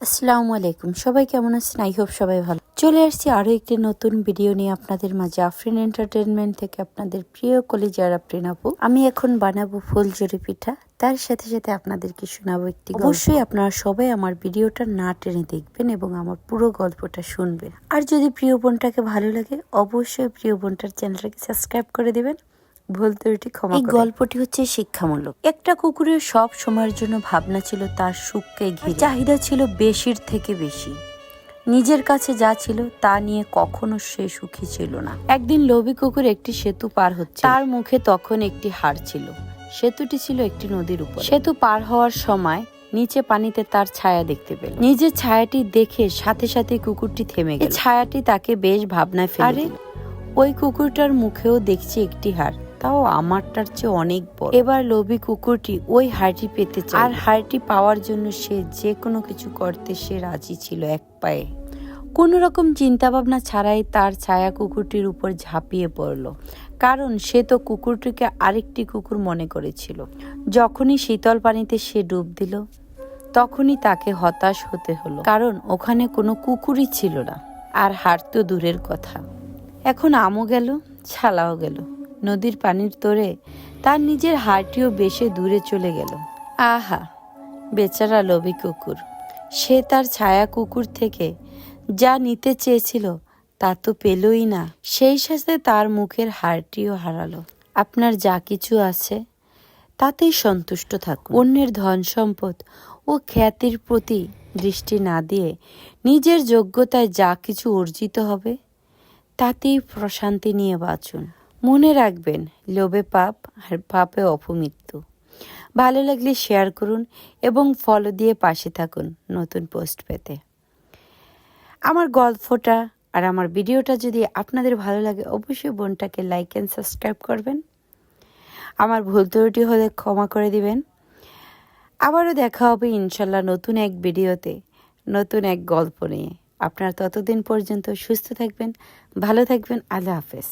আসসালামু আলাইকুম। সবাই কেমন আছেন? আই হোপ সবাই ভালো। চলে আসছি আরও একটি নতুন ভিডিও নিয়ে আপনাদের মাঝে। আফরিন এন্টারটেনমেন্ট থেকে আপনাদের প্রিয় কলিজার আফরিন আপু। আমি এখন বানাবো ফুলজুরি পিঠা। তার সাথে সাথে আপনাদেরকে শোনাবো একটি অবশ্যই আপনারা সবাই আমার ভিডিওটা না টেনে দেখবেন এবং আমার পুরো গল্পটা শুনবেন। আর যদি প্রিয় বোনটাকে ভালো লাগে, অবশ্যই প্রিয় বোনটার চ্যানেলটাকে সাবস্ক্রাইব করে দিবেন। ভুল ত্রুটি ক্ষমা এই গল্পটি হচ্ছে শিক্ষামূলক। একটা কুকুরের সব সময়ের জন্য ভাবনা ছিল তার সুখকে ঘিরে। চাহিদা ছিল বেশির থেকে বেশি। নিজের কাছে যা ছিল তা নিয়ে কখনো সে সুখী ছিল না। একদিন লোভী কুকুর একটি সেতু পার হচ্ছে। তার মুখে তখন একটি হাড় ছিল। সেতুটি ছিল একটি নদীর উপর। সেতু পার হওয়ার সময় নিচে পানিতে তার ছায়া দেখতে পেল। নিজের ছায়াটি দেখে সাথে সাথে কুকুরটি থেমে গেল। ছায়াটি তাকে বেশ ভাবনায় ফেলে দিল। ওই কুকুরটার মুখেও দেখছি একটি হাড়। তাও আমারটার চেয়ে অনেক বড়। এবার লোভী কুকুরটি ওই হাড়টি পেতে চায়। আর হাড়টি পাওয়ার জন্য সে যে কোনো কিছু করতে সে রাজি ছিল এক পায়ে। কোনো রকম চিন্তা ভাবনা ছাড়াই তার ছায়া কুকুরটির উপর ঝাঁপিয়ে পড়ল। কারণ সে তো কুকুরটিকে আরেকটি কুকুর মনে করেছিল। যখনই শীতল পানিতে সে ডুব দিল, তখনই তাকে হতাশ হতে হলো। কারণ ওখানে কোনো কুকুরই ছিল না। আর হাড় তো দূরের কথা। এখন আমও গেল, ছালাও গেল। নদীর পানির তোরে তার নিজের হাড়টিও বেশি দূরে চলে গেল। আহা, বেচারা লোভী কুকুর। সে তার ছায়া কুকুর থেকে যা নিতে চেয়েছিল তা তো পেলই না। সেই সাথে তার মুখের হাড়টিও হারালো। আপনার যা কিছু আছে তাতেই সন্তুষ্ট থাকুন। অন্যের ধন সম্পদ ও খ্যাতির প্রতি দৃষ্টি না দিয়ে নিজের যোগ্যতায় যা কিছু অর্জিত হবে তাতেই প্রশান্তি নিয়ে বাঁচুন। মনে রাখবেন, লোভে পাপ আর পাপে অপমৃত্যু। ভালো লাগলে শেয়ার করুন এবং ফলো দিয়ে পাশে থাকুন নতুন পোস্ট পেতে। আমার গল্পটা আর আমার ভিডিওটা যদি আপনাদের ভালো লাগে, অবশ্যই বোনটাকে লাইক অ্যান্ড সাবস্ক্রাইব করবেন। আমার ভুল ত্রুটি হলে ক্ষমা করে দিবেন। আবারও দেখা হবে ইনশাল্লাহ নতুন এক ভিডিওতে, নতুন এক গল্প নিয়ে। আপনারা ততদিন পর্যন্ত সুস্থ থাকবেন, ভালো থাকবেন, আল্লাহ হাফেজ।